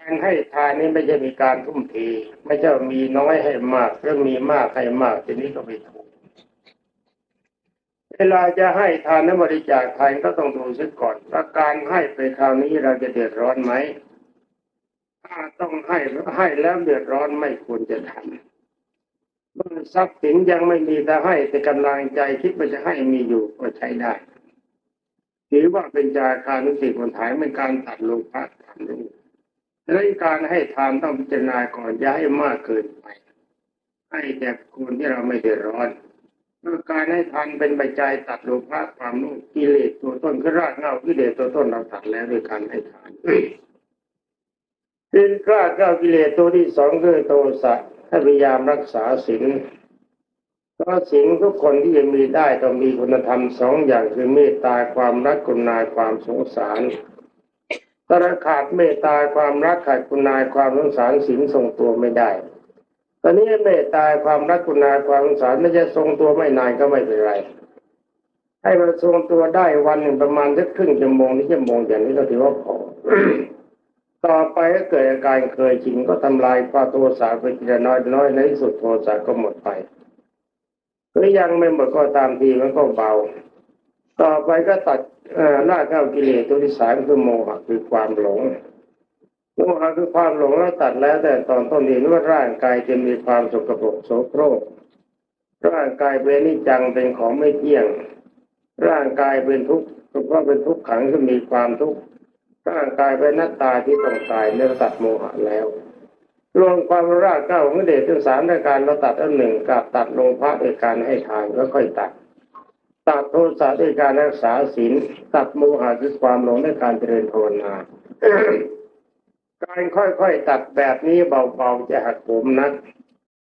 การให้ทานนี่ไม่ใช่มีการทุ่มเทไม่ใช่มีน้อยให้มากเรื่องมีมากให้มากทีนี้ก็ไม่ถูกเวลาจะให้ทานและบริจาคทานก็ต้องดูซะก่อนว่าการให้ไปคราวนี้เราจะเดือดร้อนไหมถ้าต้องให้ให้แล้วเดือดร้อนไม่ควรจะทำเมื่อทรัพย์สินยังไม่มีแต่ให้แต่กำลังใจคิดว่าจะให้มีอยู่ก็ใช้ได้ถือว่าเป็นจาคานุสิตคนถ่ายเป็นการตัดโลภะทำรูปดั งนั้นการให้ทานต้องพิจารณาก่อนอย่าให้มากเกินไป ให้แต่คนที่เราไม่เดือดร้อนเมื่อการให้ทานเป็นปัจจัยตัดโลภะความโลภกิเลสตัวต้นก็รากเงากิเลสตัวต้นเราตัดแล้วด้วยการให้ทานเป็นรากเง้ากิเลสตัวที่สองคือโทสะให้พยายามรักษาศีลเพราะศีลทุกคนที่จะมีได้ต้องมีคุณธรรมสองอย่างคือเมตตาความรักกุณาความสงสาร ถ้าเราขาดเมตตาความรักขาดกุณายความสงสารศีลทรงตัวไม่ได้ ตอนนี้เมตตาความรักกุณายความสงสารไม่จะทรงตัวไม่นานก็ไม่เป็นไร ให้มันทรงตัวได้วันหนึ่งประมาณสักครึ่งชั่วโมงนี่ชั่วโมงอย่างนี้ก็ถือว่าพอต่อไปก็เกิดอาการเคยชินก็ทำลายความโทสะไปทีละน้อยน้อยในที่สุดโทสะก็หมดไปหรือยังไม่หมดก็ตามทีมันก็เบา ต่อไปก็ตัดเอ่อราเข้ากิเลสตัวที่สามคือโมหะคือความหลงโมหะคือความหลงแล้วตัดแล้ว แต่ตอนต้นเห็นว่าร่างกายจะมีความสกปรกโสโครกร่างกายเป็นนิจจังเป็นของไม่เที่ยง ร่างกายเป็นทุกข์เพราะเป็นทุกขังคือมีความทุกข์ร่างกายเป็นหน้าตาที่ต้องตายเนื่อตัดโมหะแล้วรวมความรากเก้าของเดชทั้งสามในการเราตัดอันหนึ่งกับตัดลงพระในการให้ทานก็ค่อยตัด ตัดโทสะด้วยการรักษาศีลตัดโมหะคือความหลงด้วยการเจริญภาวนาการค่อยๆตัดแบบนี้เบาๆจะหักผมนัก